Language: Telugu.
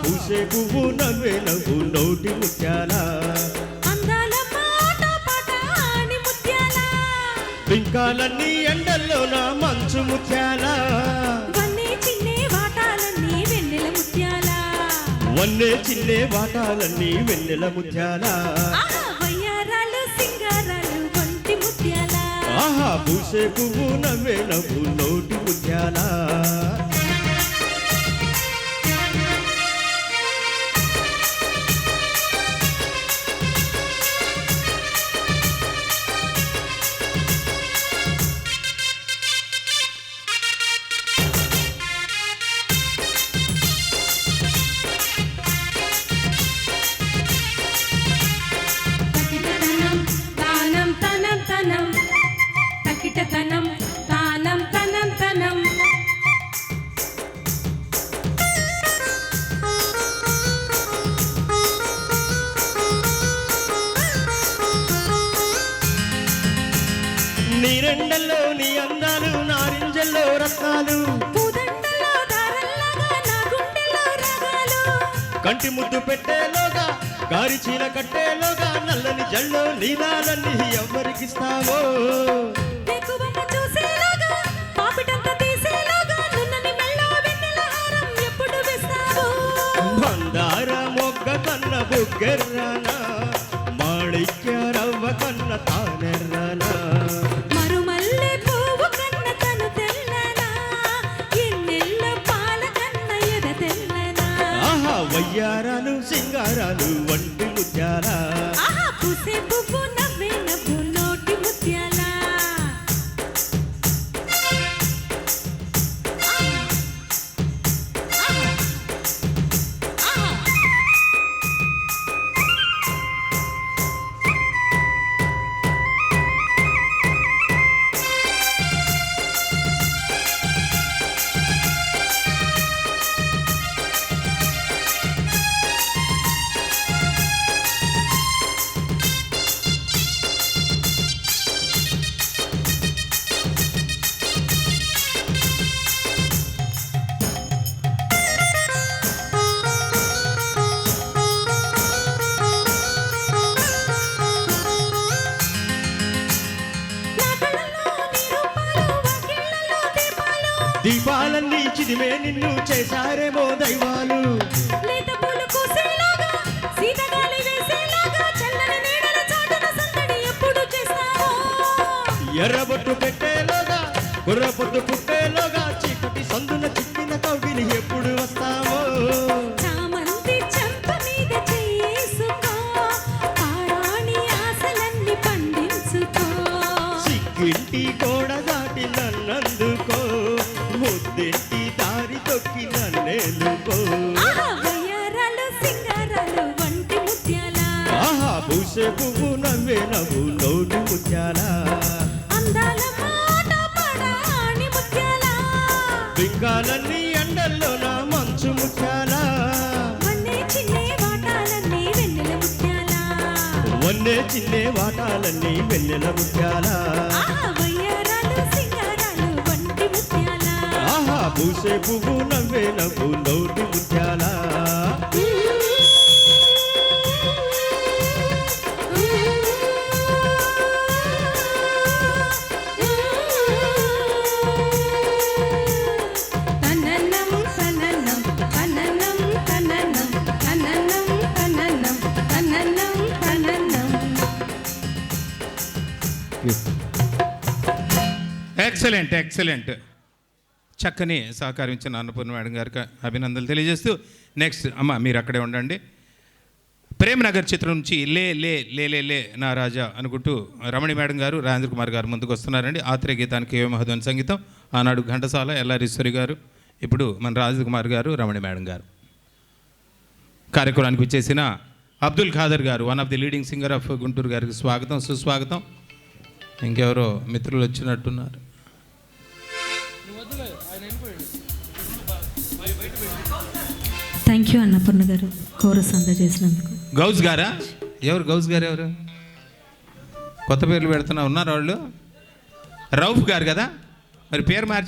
పూసే పువ్వు నవ్వే నవ్వు నోటి ముత్యాల. వింకాలన్నీ ఎండల్లో నా మంచు ముత్యాల. వన్నే చిన్నే వాటాలన్నీ వెన్నెల ముత్యాల. ఆహా పూసే పువ్వు నవ్వే నవ్వు నోటి ముత్యాల. నీరెండల్లో నీ అందాలు నారింజల్లో రత్నాలు. కంటి ముద్దు పెట్టేలోగా గారి చీల కట్టేలోగా నల్లని జల్లో నీలాలన్నీ ఎవరికిస్తావో? la la దీపాలన్నీ చిదిమే నిన్ను చేశారేమో దైవాలు. లేత పూలు ముద్దింటి దారి తొక్కి నన్నేలుకో ఆహా పూసే పువ్వు నవ్వే నవ్వు నోటి ముత్యాల? బింగాలన్నీ ఎండల్లో నా మంచు ముత్యాల? వన్నే చిన్నే వాటాలన్నీ వెన్నెల ముత్యాల? పూసే పువ్వు నవ్వే నవ్వు ముత్యాల. ఎక్సలెంట్ ఎక్సలెంట్ చక్కని సహకరించిన అన్నపూర్ణ మేడం గారికి అభినందనలు తెలియజేస్తూ నెక్స్ట్ అమ్మ మీరు అక్కడే ఉండండి. ప్రేమనగర్ చిత్రం నుంచి లే లే లే లే లే నా రాజా అనుకుంటూ రమణి మేడం గారు రాజేంద్ర కుమార్ గారు ముందుకు వస్తున్నారండి. ఆత్రేయ గీతానికి ఏ మహోదన్ సంగీతం ఆనాడు ఘంటసాల ఎల్లారీశ్వరి గారు ఇప్పుడు మన రాజేంద్ర కుమార్ గారు రమణి మేడం గారు. కార్యక్రమానికి వచ్చేసిన అబ్దుల్ ఖాదర్ గారు one of the leading singer of Guntur గారికి స్వాగతం సుస్వాగతం. ఇంకెవరో మిత్రులు వచ్చినట్టున్నారు. థ్యాంక్ యూ అన్నపూర్ణ గారు కోరస్ అందజేసినందుకు. గౌజ్ గారా? ఎవరు గౌజ్ గారు ఎవరు? కొత్త పేర్లు పెడుతున్నా ఉన్నారు వాళ్ళు. రౌఫ్ గారు కదా? మరి పేరు మార్చి